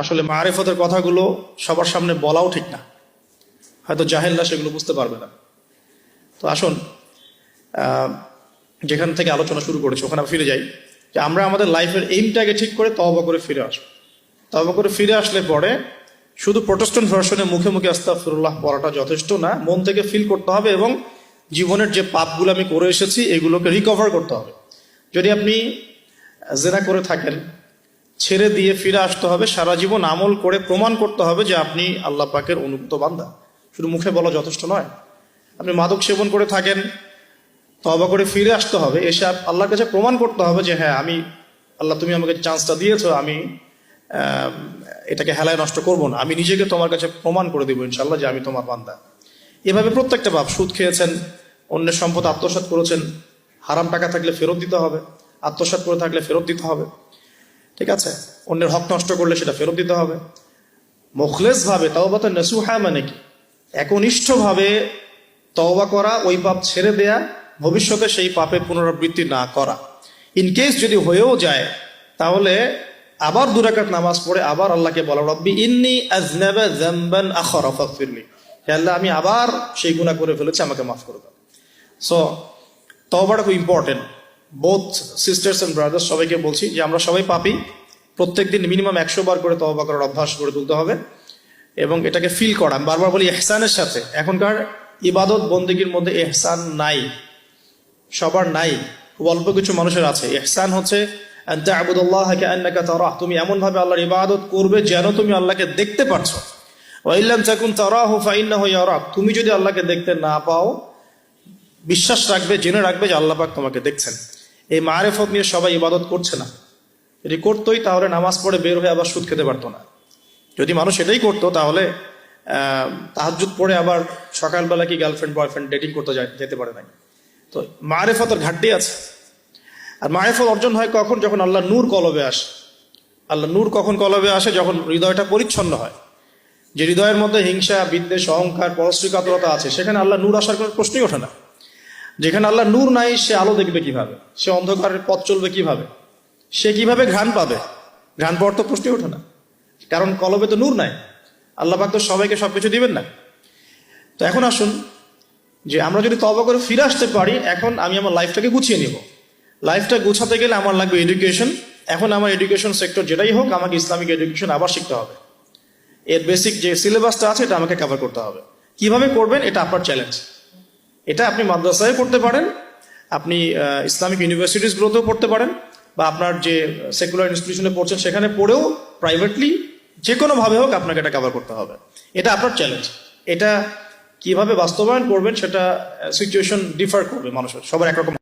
আসলে মারেফতের কথাগুলো সবার সামনে বলাও ঠিক না। হয়তো জাহেল্লা সেগুলো বুঝতে পারবে না। তো আসুন যেখান থেকে আলোচনা শুরু করেছি, ওখানে ফিরে যাই। যে আমরা আমাদের লাইফের এইমটাকে ঠিক করে তবা করে ফিরে আসব। তবা করে ফিরে আসলে পরে শুধু প্রোটেস্ট্যান্ট ভার্সনে মুখে মুখে আস্তাফিরুল্লাহ পড়াটা যথেষ্ট না, মন থেকে ফিল করতে হবে এবং জীবনের যে পাপগুলো আমি করে এসেছি, এগুলোকে রিকভার করতে হবে। যদি আপনি জেনা করে থাকেন ছেড়ে দিয়ে ফিরে আসতে হবে, সারা জীবন আমল করে প্রমাণ করতে হবে যে আপনি আল্লাহ পাকের অনুগত বান্দা। শুধু মুখে বলা যথেষ্ট নয়, আপনি মাদক সেবন করে থাকেন তবা করে ফিরে আসতে হবে, এসে আল্লাহর কাছে প্রমাণ করতে হবে যে হ্যাঁ আমি আল্লাহ তুমি আমাকে চান্সটা দিয়েছ, আমি এটাকে হেলায় নষ্ট করব না। আমি নিজেকে তোমার কাছে প্রমাণ করে দেবো ইনশাল্লাহ যে আমি তোমার বান্দা। এভাবে প্রত্যেকটা বাপ সুদ খেয়েছেন, অন্যের সম্পদ আত্মসাৎ করেছেন, হারাম টাকা থাকলে ফেরত দিতে হবে, আত্মসাৎ করে থাকলে ফেরত দিতে হবে। ঠিক আছে? অন্যের হক নষ্ট করলে সেটা ফেরত দিতে হবে। মুখলেস ভাবে তওবা তো নসুহা মানে কি? একনিষ্ঠ ভাবে তওবা করা, ওই পাপ ছেড়ে দেয়া, ভবিষ্যতে সেই পাপের পুনরাবৃত্তি না করা। ইন কেস যদি হয়েও যায়, তাহলে আবার দুরাকাত নামাজ পড়ে আবার আল্লাহকে বলা, রব্বি ইন্নি আজনাবা আল্লাহ, আমি আবার সেই গুনাহ করে ফেলেছি, আমাকে মাফ করে দাও। সো তওবাটা খুব important both sisters and brothers সবাইকে বলছি যে আমরা সবাই পাপি। প্রত্যেকদিন মিনিমাম একশো বার করে তওবা করার অভ্যাস করে তুলতে হবে এবং এটাকে ফিল করা। বারবার বলি এহসানের সাথে। এখনকার ইবাদত বন্দীগীর মধ্যে এহসান নাই। সবার নাই। খুব অল্প কিছু মানুষের আছে। এহসান হচ্ছে তুমি এমন ভাবে আল্লাহর ইবাদত করবে যেন তুমি আল্লাহকে দেখতে পারছ। তুমি যদি আল্লাহকে দেখতে না পাও, বিশ্বাস রাখবে, জেনে রাখবে যে আল্লাহ পাক তোমাকে দেখছেন। এই মারেফত নিয়ে সবাই ইবাদত করছে না। যদি করতোই তাহলে নামাজ পড়ে বের হয়ে আবার সুদ খেতে পারতো না। যদি মানুষ এটাই করতো তাহলে তাহাজুদ পড়ে আবার সকালবেলা কি গার্লফ্রেন্ড বয়ফ্রেন্ড ডেটিং করতে যেতে পারে নাই। তো মারেফতের ঘাটতি আছে। আর মারেফত অর্জন হয় কখন? যখন আল্লাহ নূর কলবে আসে। আল্লাহ নূর কখন কলবে আসে? যখন হৃদয়টা পরিচ্ছন্ন হয়। যে হৃদয়ের মধ্যে হিংসা, বিদ্বেষ, অহংকার পরশ্রীকাতরতা আছে, সেখানে আল্লাহ নূর আসার কোনো প্রশ্নই ওঠে না। যেখানে আল্লাহ নূর নাই, সে আলো দেখবে কীভাবে? সে অন্ধকারের পথ চলবে কীভাবে? সে কীভাবে ঘ্রাণ পাবে? ঘ্রাণ পাওয়ার তো প্রশ্নই ওঠে না। কারণ কলবে তো নূর নাই। আল্লাহ পাক তো সবাইকে সবকিছু দিবেন না। তো এখন আসুন, যে আমরা যদি তবা করে ফিরে আসতে পারি, এখন আমি আমার লাইফটাকে গুছিয়ে নিব। লাইফটা গুছাতে গেলে আমার লাগবে এডুকেশন। এখন আমার এডুকেশন সেক্টর যেটাই হোক, আমাকে ইসলামিক এডুকেশন আবার শিখতে হবে। এর বেসিক যে সিলেবাসটা আছে, এটা আমাকে কভার করতে হবে। কীভাবে করবেন, এটা আপনার চ্যালেঞ্জ এটা আপনি মাদ্রাসায় পড়তে পারেন, আপনি ইসলামিক ইসলামিক ইউনিভার্সিটিসগুলোতেও পড়তে পারেন, বা আপনার যে সেকুলার ইনস্টিটিউশনে পড়ছেন সেখানে পড়েও প্রাইভেটলি যে কোনোভাবে হোক আপনাকে এটা কভার করতে হবে। এটা আপনার চ্যালেঞ্জ এটা কীভাবে বাস্তবায়ন করবেন সেটা সিচুয়েশন ডিফার করবে মানুষের, সবার একরকম।